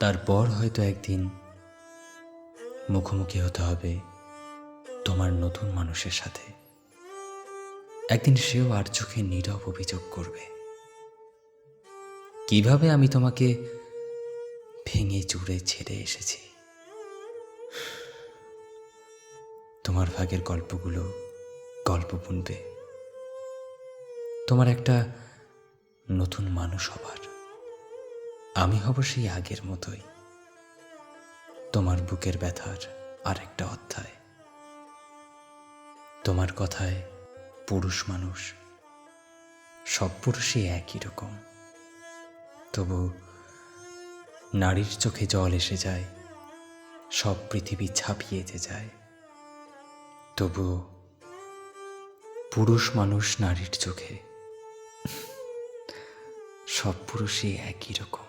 তারপর হয়তো একদিন মুখোমুখি হতে হবে তোমার নতুন মানুষের সাথে। একদিন সেও আর চোখে নীরব অভিযোগ করবে। কীভাবে আমি তোমাকে ভেঙে চুড়ে ছেড়ে এসেছি? তোমার ভাগের গল্পগুলো গল্প বুনবে। তোমার একটা নতুন মানুষ হবার। আমি হব সেই আগের মতোই। তোমার বুকের ব্যথার আরেকটা অধ্যায়। তোমার কথায় পুরুষ মানুষ, সব পুরুষই একই রকম। তবু নারীর চোখে জল এসে যায়, সব পৃথিবী ছাপিয়ে যে যায়। তবু পুরুষ মানুষ নারীর চোখে, সব পুরুষই একই রকম।